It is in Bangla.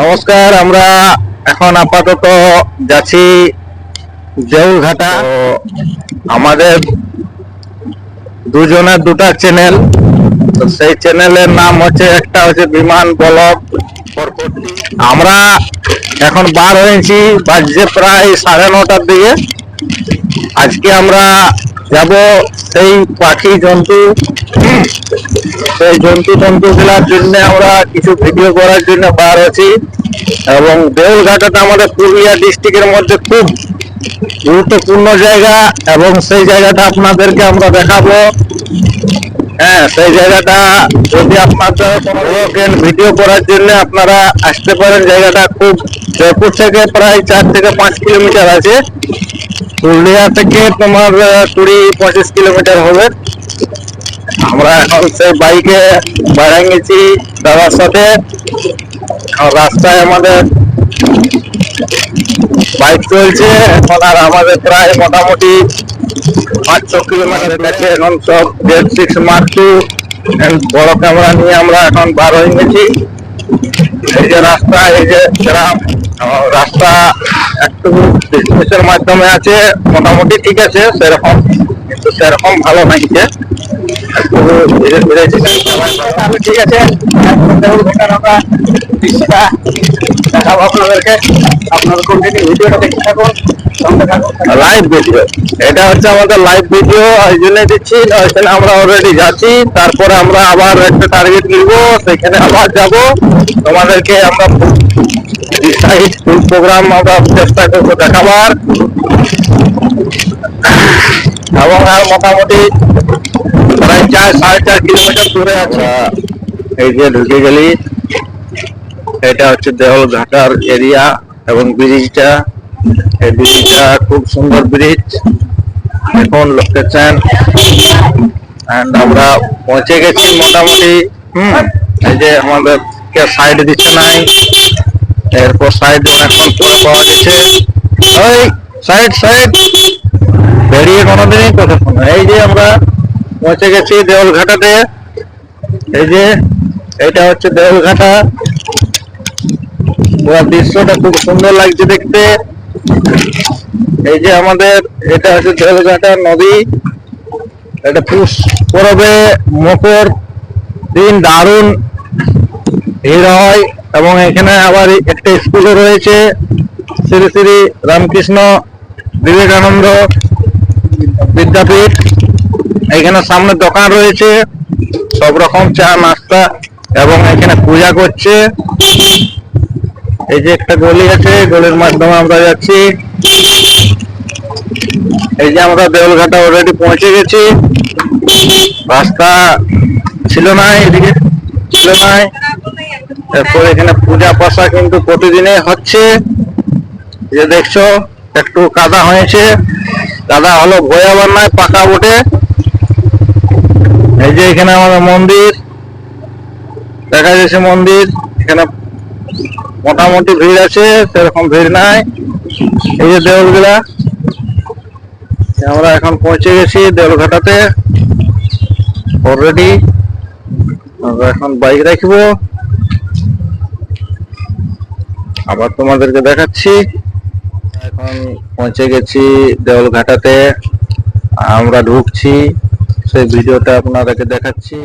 নমস্কার আমরা এখন আপাতত যাচ্ছি দেউলঘাটা। আমাদের দুজনের দুটা চ্যানেল তো সেই চ্যানেলের নাম হচ্ছে একটা হচ্ছে বিমান পরপটি আমরা এখন বার হয়েছি বাজছে প্রায় সাড়ে নটার দিকে। আজকে আমরা যাব সেই পাখি জন্তু। সেই জন্তু জন্তু গুলার জন্য আমরা কিছু ভিডিও করার জন্য বার আছি। এবং দেউলঘাটাটা আমাদের পুরুলিয়া ডিস্ট্রিক্টের মধ্যে খুব গুরুত্বপূর্ণ জায়গা এবং সেই জায়গাটা আপনাদেরকে আমরা দেখাবো। হ্যাঁ সেই জায়গাটা যদি আপনাদের ভিডিও করার জন্য আপনারা আসতে পারেন, জায়গাটা খুব জয়পুর থেকে প্রায় চার থেকে পাঁচ কিলোমিটার আছে। পুরুলিয়া থেকে তোমার কুড়ি পঁচিশ কিলোমিটার হবে। আমরা এখন সেই বাইকে বেড়াই গেছি দাদার সাথে। রাস্তায় আমাদের বাইক চলছে। এখন আর আমাদের প্রায় মোটামুটি পাঁচ ছ কিলোমিটার কাছে এখন সব জেড সিক্স মার্ক টু বড় ক্যামেরা নিয়ে আমরা এখন বার হয়ে গেছি। এই যে রাস্তা, এই যে গ্রাম রাস্তা একটু বিজনেসের মাধ্যমে আছে, মোটামুটি ঠিক আছে, সেরকম, কিন্তু সেরকম ভালো নাইছে। এটা হচ্ছে আমাদের লাইভ ভিডিও ওই জন্য দিচ্ছি ওইখানে আমরা অলরেডি যাচ্ছি। তারপরে আমরা আবার একটা টার্গেট নিব, সেখানে আবার যাব। তোমাদেরকে আমরা প্রোগ্রাম আমরা চেষ্টা করব দেখাবার। এবং আর মোটামুটি প্রায় চার, সাড়ে চার কিলোমিটার দূরে আছে। এই যে ঢুকে গেলি, এটা হচ্ছে দেওল ঘাটার এরিয়া এবং ব্রিজটা। এই ব্রিজটা খুব সুন্দর ব্রিজ। এখন লোকেশন এন্ড আমরা পৌঁছে গেছি মোটামুটি। হুম, এই যে আমাদের কে সাইড দিচ্ছে নাই, এরপর সাইড অনেকক্ষণ পরে পাওয়া গেছে। ওই সাইড সাইড বেরিয়ে কোনোদিনই কথা শোনো এই যে আমরা পৌঁছে গেছি দেওলঘাটাতে এই যে, এটা হচ্ছে দেওলঘাটা পুরো দৃশ্যটা খুব সুন্দর লাগছে দেখতে। এই যে আমাদের, এটা হচ্ছে দেওলঘাটা নদী। এটা পুষ পরবে, মকর দিন দারুণ ভিড় হয় এবং এখানে আবার একটা স্কুলও রয়েছে। শ্রী শ্রী রামকৃষ্ণ বিবেকানন্দ বিদ্যাপীঠ। এখানে সামনে দোকান রয়েছে, সব রকম চা, নাস্তা এবং এখানে পূজা করছে। এই যে একটা গলি আছে, গলির মাধ্যমে আমরা যাচ্ছি। এই যে আমরা দেউলঘাটা অলরেডি পৌঁছে গেছি। রাস্তা ছিল না, এদিকে ছিল না। এরপর এখানে পূজা পাশা কিন্তু প্রতিদিনে হচ্ছে। যে দেখছ, একটু কাদা হয়েছে। কাদা হলো ভয়াবার নয়, পাকা বটে। এই যে এখানে আমাদের মন্দির, দেখা যাচ্ছে মন্দির, এখানে মোটামুটি ভিড় আছে, সেরকম ভিড় নাই। এই যে দেউলগুলা, আমরা এখন পৌঁছে গেছি দেউলঘাটাতে অলরেডি আমরা এখন বাইক রাখব। আবার তোমাদেরকে দেখাচ্ছি। এখন পৌঁছে গেছি দেউলঘাটাতে, আমরা ঢুকছি। সেই ভিডিওটা আপনাদেরকে দেখাচ্ছি।